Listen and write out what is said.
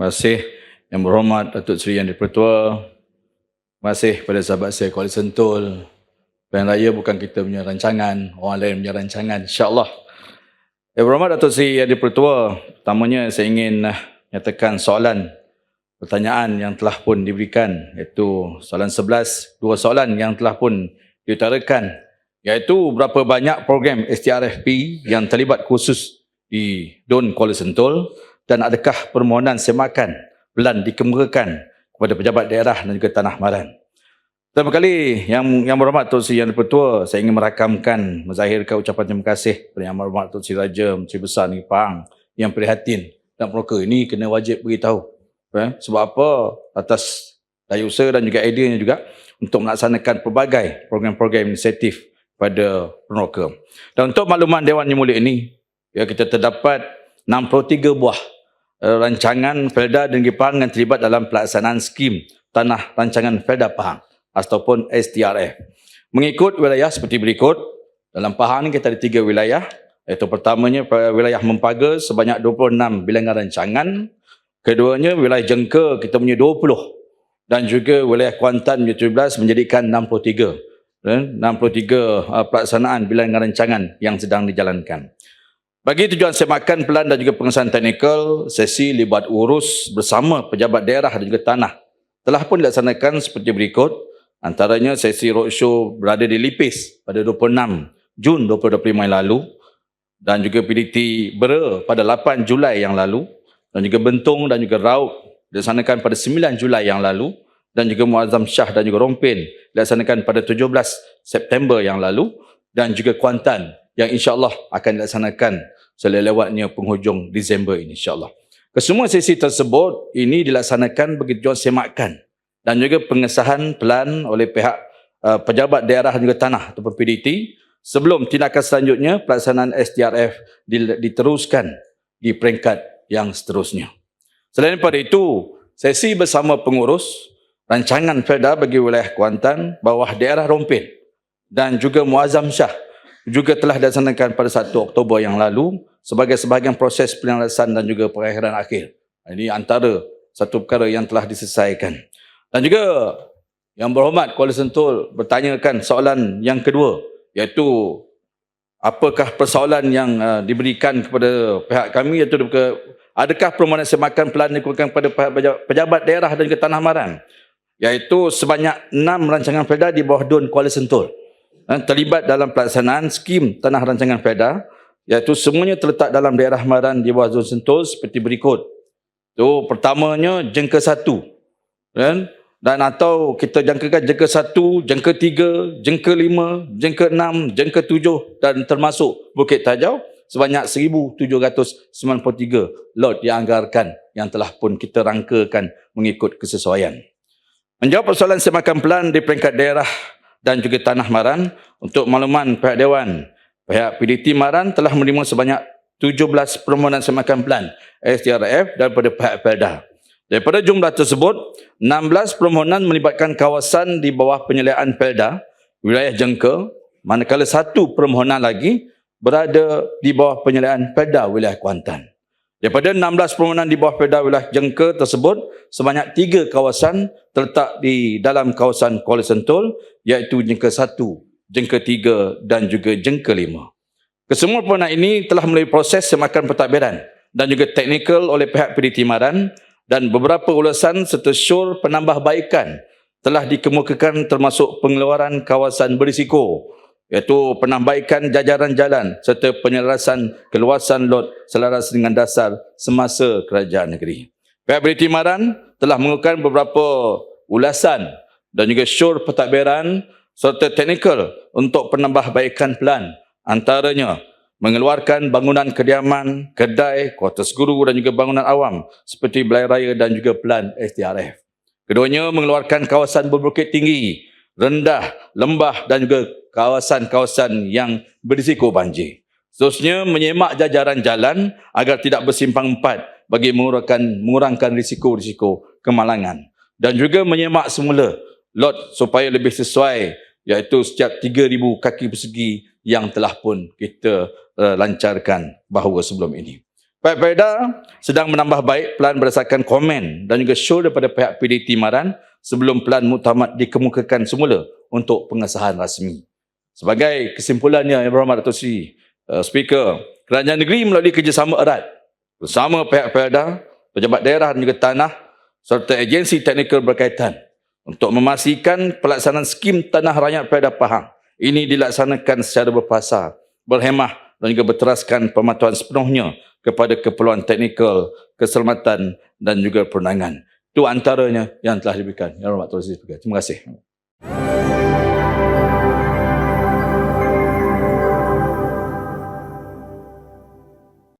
Terima kasih Yang Berhormat Datuk Seri Yang Dipertua. Terima kasih kepada sahabat saya Kuala Sentul. Pilihan Raya bukan kita punya rancangan, orang lain punya rancangan insyaAllah. Yang Berhormat Datuk Seri Yang Dipertua. Pertamanya saya ingin uh, nyatakan soalan pertanyaan yang telah pun diberikan iaitu soalan 11, dua soalan yang telah pun diutarakan iaitu berapa banyak program STRFP yang terlibat khusus di DUN Kuala Sentul dan adakah permohonan semakan pelan dikemukakan kepada pejabat daerah dan juga Tanah Maran. Pertama kali yang yang berhormat Tuan Sri Yang Dipertua, saya ingin merakamkan, menzahirkan ucapan terima kasih kepada Yang Berhormat Tuan Sri Raja, Menteri Besar Negeri Pahang yang prihatin dan peroka ini kena wajib beritahu. Eh? Sebab apa? Atas daya usaha dan juga ideanya juga untuk melaksanakan pelbagai program-program inisiatif pada peneroka. Dan untuk makluman Dewan Yang Mulia ini, ya, kita terdapat 63 buah uh, rancangan Felda dan Pahang yang terlibat dalam pelaksanaan skim Tanah Rancangan Felda Pahang ataupun STRF. Mengikut wilayah seperti berikut, dalam Pahang ni kita ada tiga wilayah, iaitu pertamanya wilayah Mempaga sebanyak 26 bilangan rancangan, keduanya wilayah Jengka kita punya 20 dan juga wilayah Kuantan punya 17 menjadikan 63. 63 uh, pelaksanaan bilangan rancangan yang sedang dijalankan. Bagi tujuan semakan pelan dan juga pengesahan teknikal, sesi libat urus bersama pejabat daerah dan juga tanah telah pun dilaksanakan seperti berikut. Antaranya sesi roadshow berada di Lipis pada 26 Jun 2025 yang lalu dan juga PDT Bera pada 8 Julai yang lalu dan juga Bentong dan juga Rauk dilaksanakan pada 9 Julai yang lalu dan juga Muazzam Shah dan juga Rompin dilaksanakan pada 17 September yang lalu dan juga Kuantan yang insyaAllah akan dilaksanakan selewatnya penghujung Disember ini insyaAllah. Kesemua sesi tersebut ini dilaksanakan bagi tujuan semakan dan juga pengesahan pelan oleh pihak uh, pejabat daerah dan juga tanah ataupun PDT sebelum tindakan selanjutnya pelaksanaan STRF diteruskan di peringkat yang seterusnya. Selain daripada itu, sesi bersama pengurus rancangan FEDA bagi wilayah Kuantan, bawah daerah Rompin dan juga Muazzam Shah juga telah dilaksanakan pada 1 Oktober yang lalu sebagai sebahagian proses penyelesaian dan juga perakhiran akhir. Ini antara satu perkara yang telah diselesaikan. Dan juga yang berhormat Kuala Sentul bertanyakan soalan yang kedua iaitu apakah persoalan yang uh, diberikan kepada pihak kami iaitu adakah permohonan semakan pelan dikemukakan kepada pejabat daerah dan juga Tanah Maran iaitu sebanyak enam rancangan perda di bawah DUN Kuala Sentul terlibat dalam pelaksanaan skim Tanah Rancangan Perda iaitu semuanya terletak dalam daerah Maran di bawah DUN Sentul seperti berikut. Tu pertamanya jengka satu. Kan? dan atau kita jangkakan jengka satu, jengka tiga, jengka lima, jengka enam, jengka tujuh dan termasuk Bukit Tajau sebanyak 1,793 lot yang anggarkan yang telah pun kita rangkakan mengikut kesesuaian. Menjawab persoalan semakan pelan di peringkat daerah dan juga Tanah Maran untuk makluman pihak Dewan, pihak PDT Maran telah menerima sebanyak 17 permohonan semakan pelan STRF daripada pihak Peldah. Daripada jumlah tersebut, 16 permohonan melibatkan kawasan di bawah penyeliaan Pelda, wilayah Jengka, manakala satu permohonan lagi berada di bawah penyeliaan Pelda wilayah Kuantan. Daripada 16 permohonan di bawah Pelda wilayah Jengka tersebut, sebanyak tiga kawasan terletak di dalam kawasan Kuala Sentul, iaitu Jengka 1, Jengka 3 dan juga Jengka 5. Kesemua permohonan ini telah melalui proses semakan pentadbiran dan juga teknikal oleh pihak PDT Maran dan beberapa ulasan serta syur penambahbaikan telah dikemukakan termasuk pengeluaran kawasan berisiko iaitu penambahbaikan jajaran jalan serta penyelarasan keluasan lot selaras dengan dasar semasa kerajaan negeri. Pihak Beriti Maran telah mengukuhkan beberapa ulasan dan juga syur pentadbiran serta teknikal untuk penambahbaikan pelan antaranya mengeluarkan bangunan kediaman, kedai, kuartus guru dan juga bangunan awam seperti Belai Raya dan juga Pelan STRF. Keduanya mengeluarkan kawasan berbukit tinggi, rendah, lembah dan juga kawasan-kawasan yang berisiko banjir. Seterusnya menyemak jajaran jalan agar tidak bersimpang empat bagi mengurangkan, mengurangkan risiko-risiko kemalangan. Dan juga menyemak semula lot supaya lebih sesuai iaitu setiap 3,000 kaki persegi yang telah pun kita uh, lancarkan bahawa sebelum ini. Pihak Perda sedang menambah baik pelan berdasarkan komen dan juga show daripada pihak PDT Maran sebelum pelan muktamad dikemukakan semula untuk pengesahan rasmi. Sebagai kesimpulannya, Yang Berhormat Datuk Seri uh, Speaker, Kerajaan Negeri melalui kerjasama erat bersama pihak Perda, pejabat daerah dan juga tanah serta agensi teknikal berkaitan untuk memastikan pelaksanaan skim Tanah Rakyat Perda Pahang ini dilaksanakan secara berpasar, berhemah dan juga berteraskan pematuhan sepenuhnya kepada keperluan teknikal, keselamatan dan juga perundangan. Itu antaranya yang telah diberikan. Yang Hormat Tuan Sri Speaker. Terima kasih.